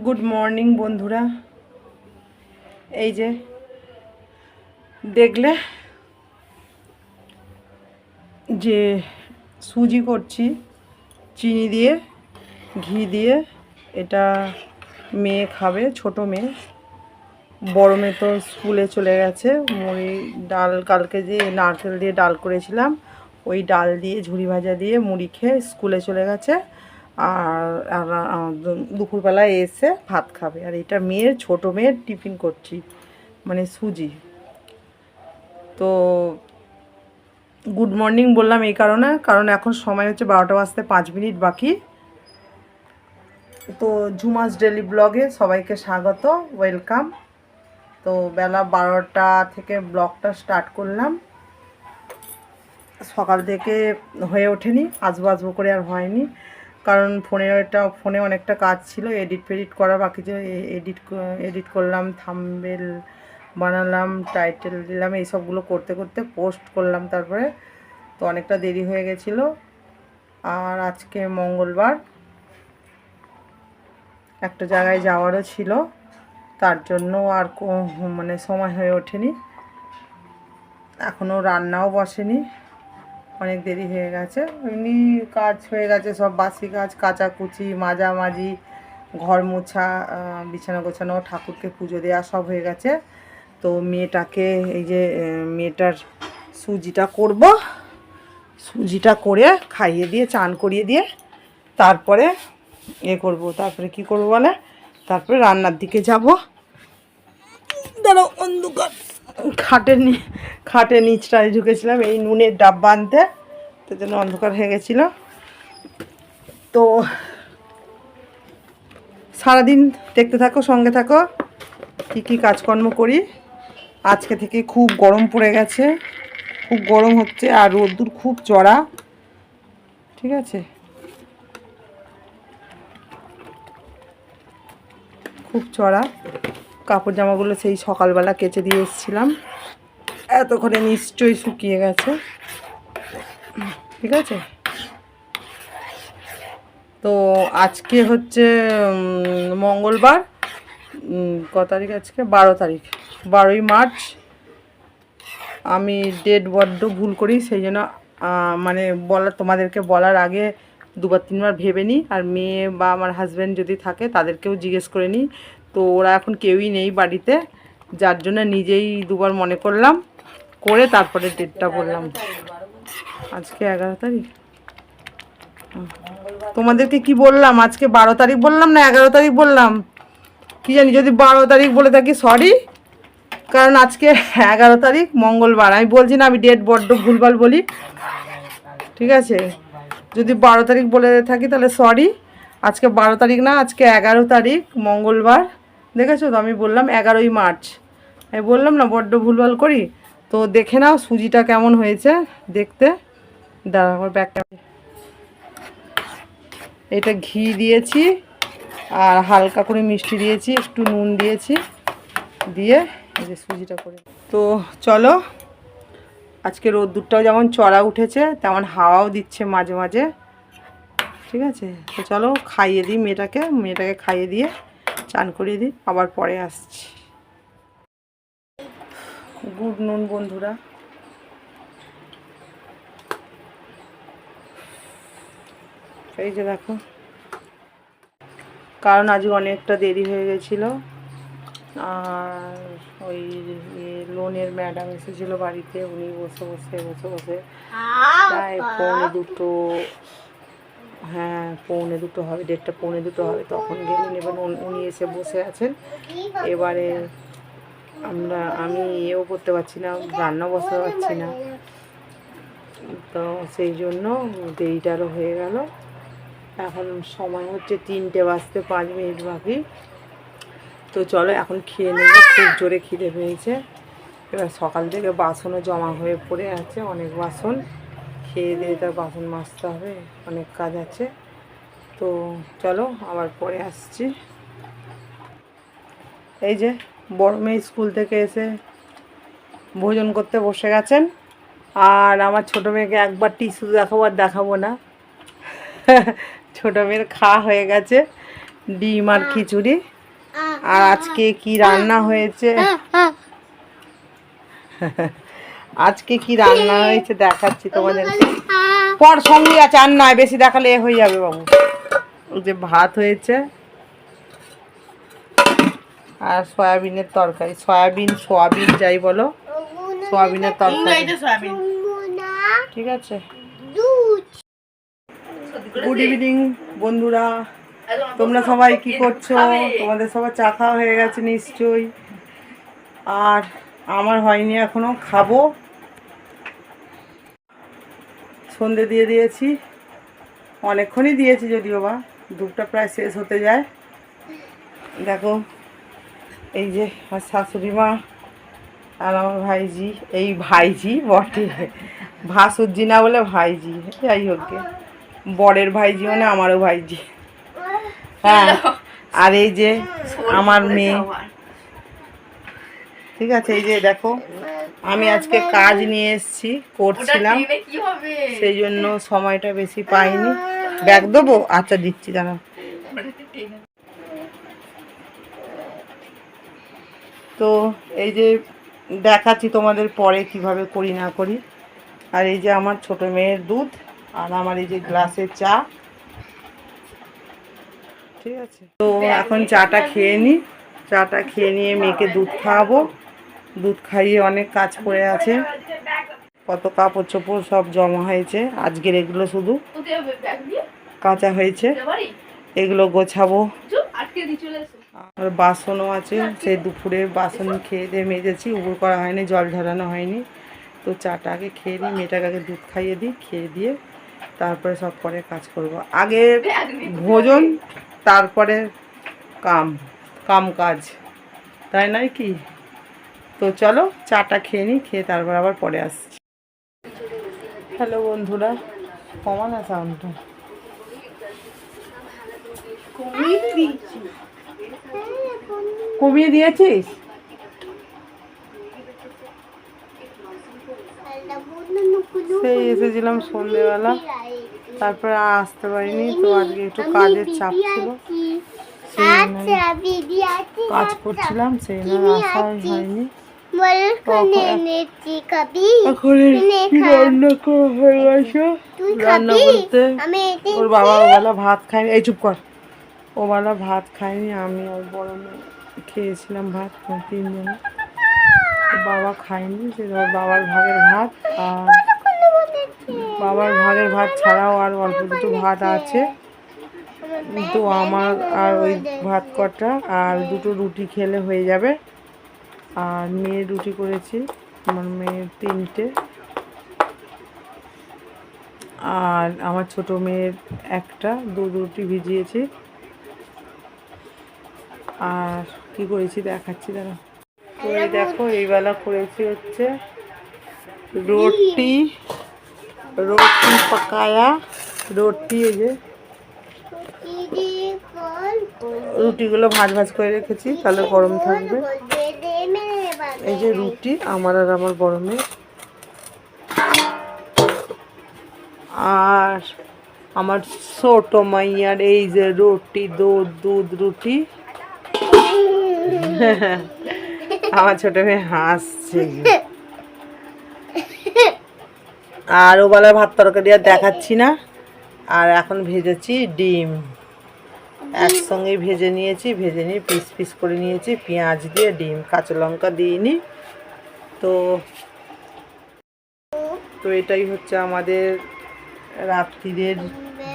Good morning বন্ধুরা। এই যে, দেখলে যে সুজি করছি, চিনি দিয়ে, ঘি দিয়ে, এটা মেয়ে খাবে, ছোট মেয়ে। বড় মেয়ে তো স্কুলে চলে গেছে। মুড়ি ডাল কালকে যে নারকেল দিয়ে ডাল করেছিলাম, ওই ডাল দিয়ে ঝুড়ি ভাজা দিয়ে মুড়ি খেয়ে স্কুলে চলে গেছে। আর দুপুরবেলায় এসে ভাত খাবে। আর এটা মেয়ের, ছোট মেয়ের টিফিন করছি মানে সুজি। তো গুড মর্নিং বললাম এই কারণে, কারণ এখন সময় হচ্ছে বারোটা বাজতে পাঁচ মিনিট বাকি। তো ঝুমাস ডেলি ব্লগে সবাইকে স্বাগত, ওয়েলকাম। তো বেলা বারোটা থেকে ব্লগটা স্টার্ট করলাম। সকাল থেকে হয়ে ওঠেনি আসব আসব করে আর হয়নি। কারণ ফোনে একটা ফোনে অনেকটা কাজ ছিল, এডিট ফেডিট করা, বাকি যে এডিট এডিট করলাম, থাম্বেল বানালাম, টাইটেল দিলাম, এই সবগুলো করতে করতে পোস্ট করলাম তারপরে। তো অনেকটা দেরি হয়ে গেছিল। আর আজকে মঙ্গলবার। একটা জায়গায় যাওয়ারও ছিল। তার জন্য আর মানে সময় হয়ে ওঠেনি। এখনও রান্নাও বসেনি। অনেক দেরি হয়ে গেছে। এমনি কাজ হয়ে গেছে, সব বাসি কাজ, কাচাকুচি মাজামাজি ঘর মোছা বিছানা গোছানো, ঠাকুরকে পুজো দেওয়া সব হয়ে গেছে। তো মেয়েটাকে এই যে মেয়েটার সুজিটা করব। সুজিটা করে খাইয়ে দিয়ে, চান করিয়ে দিয়ে তারপরে এ করব। তারপরে কি করব বলে? তারপরে রান্নার দিকে যাব। দাঁড়াও, অন্ধকার। খাটের নি, খাটের নিচটায় ঢুকেছিলাম, এই নুনের ডাব্বা আনতে তো জন্য অন্ধকার হয়ে গেছিল। তো সারাদিন দেখতে থাকো, সঙ্গে থাকো। কী কী কাজকর্ম করি? আজকে থেকে খুব গরম পড়ে গেছে। খুব গরম হচ্ছে আর রোদ্দুর খুব চড়া। ঠিক আছে? খুব চড়া। কাপড় জামাগুলো সেই সকালবেলা কেচে দিয়ে এসেছিলাম। এতক্ষণে নিশ্চয়ই শুকিয়ে গেছে। ঠিক আছে? তো আজকে হচ্ছে মঙ্গলবার ক তারিখ আজকে? বারো তারিখ। বারোই মার্চ। আমি ডেট বড্ড ভুল করি, সেই জন্য মানে বলা, তোমাদেরকে বলার আগে দুবার, তিনবার ভেবে নিই। আর মেয়ে বা আমার হাজব্যান্ড যদি থাকে, তাদেরকেও জিজ্ঞেস করে নিই তো ওরা এখন কেউই নেই বাড়িতে, যার জন্য নিজেই দুবার মনে করলাম, করে তারপরে ডেটটা বললাম। আজকে এগারো তারিখ। তোমাদেরকে কি বললাম? আজকে বারো তারিখ বললাম না এগারো তারিখ বললাম? কি জানি, যদি বারো তারিখ বলে থাকি সরি কারণ আজকে এগারো তারিখ, মঙ্গলবার। আমি বলছি না, আমি ডেট বড্ড ভুলভাল বলি। ঠিক আছে? যদি বারো তারিখ বলে থাকি, তাহলে সরি আজকে বারো তারিখ না, আজকে এগারো তারিখ, মঙ্গলবার। দেখেছ তো? আমি বললাম এগারোই মার্চ। আমি বললাম, না, বড্ড ভুলভাল করি। তো দেখে নাও সুজিটা কেমন হয়েছে দেখতে। দাঁড়া আমার ব্যাগটা এটা ঘি দিয়েছি আর হালকা করে মিষ্টি দিয়েছি, একটু নুন দিয়েছি, দিয়ে এই যে সুজিটা করে তো চলো, আজকে রোদ্দুরটাও যেমন চড়া উঠেছে, তেমন হাওয়াও দিচ্ছে মাঝে মাঝে। ঠিক আছে? তো চলো, খাইয়ে দিই মেয়েটাকে মেয়েটাকে খাইয়ে দিয়ে চান করিয়ে দিই আবার পরে আসছি। গুড নুন বন্ধুরা। এই যে দেখো। কারণ আজ অনেকটা দেরি হয়ে গেছিল আর ওই লোনের ম্যাডাম এসেছিল বাড়িতে উনি বসে বসে বসে বসে। প্রায় পৌনে দুটো হ্যাঁ পৌনে দুটো হবে ডেটটা পৌনে দুটো হবে। তখন গেলেন, এবার উনি এসে বসে আছেন। এবারে আমরা, আমি এও করতে পারছি না রান্না বসতে পারছি না। তো সেই জন্য দেরিটারও হয়ে গেল। এখন সময় হচ্ছে তিনটে বাজতে পাঁচ মিনিট বাকি। তো চলো, এখন খেয়ে নেব, খুব জোরে খিদে পেয়েছে। এবার সকাল থেকে বাসনও জমা হয়ে পড়ে আছে, অনেক বাসন। খেয়ে দিয়ে তার বাসন মাজতে হবে, অনেক কাজ আছে। তো চলো আবার পরে আসছি। এই যে বড় মেয়ে স্কুল থেকে এসে ভোজন করতে বসে গেছেন, আর আমার ছোটো মেয়েকে একবার টিস্যু দেখাবো আর দেখাবো না। ছোটো মেয়ের খাওয়া হয়ে গেছে, ডিম আর খিচুড়ি। আর আজকে কি রান্না হয়েছে? আজকে কি রান্না হয়েছে দেখাচ্ছি তোমাদের। পর সঙ্গে আছে আর নয় বেশি দেখালে এ হয়ে যাবে বাবু। ওই যে ভাত হয়েছে আর সয়াবিনের তরকারি। সয়াবিন সোয়াবিন যাই বলো সোয়াবিনের তরকারি। ঠিক আছে। গুড ইভিনিং বন্ধুরা। তোমরা সবাই কি করছ? তোমাদের সবার চা খাওয়া হয়ে গেছে নিশ্চয়ই। আর আমার হয়নি এখনও খাব। সন্ধে দিয়ে দিয়েছি। অনেকক্ষণই দিয়েছি যদিও বা দুধটা প্রায় শেষ হতে যায়। দেখো এই যে আমার শাশুড়ি মা আর আমার ভাইজি এই ভাইজি বটে। ভাসুরজি না বলে ভাইজি যাই হোক। বরের ভাইজি মানে আমারও ভাইজি। হ্যাঁ আর এই যে আমার মেয়ে। ঠিক আছে এই যে দেখো আমি আজকে কাজ নিয়ে এসেছি করছিলাম। সেই জন্য সময়টা বেশি পাইনি। ব্যাগ দেবো? আচ্ছা দিচ্ছি দাঁড়াও। তো এই যে দেখাচ্ছি তোমাদের পরে কীভাবে করি না করি। আর এই যে আমার ছোট মেয়ের দুধ আর আমার এই যে গ্লাসের চা। ঠিক আছে? তো এখন চাটা খেয়ে নিই চাটা খেয়ে নিয়ে মেয়েকে দুধ খাওয়াবো। দুধ খাইয়ে অনেক কাজ পড়ে আছে। কত কাপড় চোপড় সব জমা হয়েছে। আজকের এগুলো শুধু কাঁচা হয়েছে। এগুলো গোছাবো। আর বাসনও আছে। সেই দুপুরে বাসন খেয়ে দিয়ে মেজেছি। উপর করা হয়নি, জল ঝরানো হয়নি। তো চাটা আগে খেয়ে নিই, মেয়েটাকে আগে দুধ খাইয়ে দিই, খেয়ে দিয়ে তারপরে সব পরে কাজ করব। আগে ভোজন, তারপরে কাম কাম কাজ। তাই নয় কি? তো চলো চাটা খেয়ে নিই খেয়ে তারপর আবার পরে আসছি। হ্যালো বন্ধুরা কমা না সাউন্ডটা কমিয়ে দিয়েছিস? সেই এসেছিলাম সন্ধেবেলা তারপরে আসতে পারিনি তো আজকে একটু কাজের চাপ ছিল। জন্য কাজ করছিলাম সেই জন্য আসাই হয়নি। রান্না করা রান্না বলতে? ওর বাবা ওবেলা ভাত খায়নি। এই চুপ কর। ওবেলা ভাত খায়নি আমি আর বড় মেয়ে খেয়েছিলাম ভাত তিনজনে। বাবা খায়নি সে বাবার ভাগের ভাত আর বাবার ভাগের ভাত ছাড়াও আর অল্প দুটো ভাত আছে। তো আমার আর ওই ভাত কটা আর দুটো রুটি খেলে হয়ে যাবে। আর মেয়ের রুটি করেছি আমার মেয়ের তিনটে। আর আমার ছোট মেয়ের একটা দুধ রুটি ভিজিয়েছি। আর কি করেছি দেখাচ্ছি দাঁড়া তো এই দেখো এই বেলা করেছি হচ্ছে রুটি রুটি পাকায়া রুটি এই যে রুটিগুলো ভাজ ভাজ করে রেখেছি তাহলে গরম থাকবে। এই যে রুটি, আমার আর আমার বড় মেয়ে। আর আমার ছোট মাইয়ার এই যে রুটি, দুধ দুধ রুটি। আমার ছোট মেয়ে হাসছে। আর ও বেলায় ভাত তরকারি আর দেখাচ্ছি না। আর এখন ভেজেছি ডিম। একসঙ্গেই ভেজে নিয়েছি ভেজে নিয়ে পিস পিস করে নিয়েছি। পেঁয়াজ দিয়ে ডিম কাঁচা লঙ্কা দিইনি। তো তো এটাই হচ্ছে আমাদের রাত্রিদের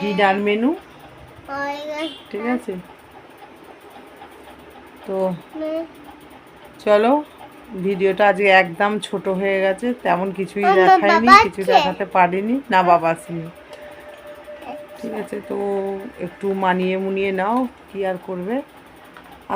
ডিনার মেনু। ঠিক আছে? তো চলো ভিডিওটা আজকে একদম ছোট হয়ে গেছে। তেমন কিছুই দেখাইনি কিছু দেখাতে পারিনি। না বাবা আসেনি। ঠিক আছে তো একটু মানিয়ে মুনিয়ে নাও কি আর করবে?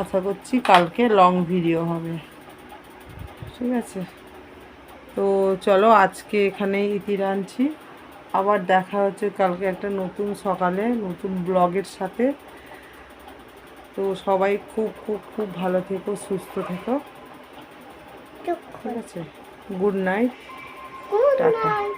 আশা করছি কালকে লং ভিডিও হবে। ঠিক আছে? তো চলো আজকে এখানে ইতি আনছি আবার দেখা হচ্ছে কালকে একটা নতুন সকালে নতুন ব্লগের সাথে। তো সবাই খুব খুব খুব ভালো থেকো সুস্থ থেকো। ঠিক আছে? Good night tata.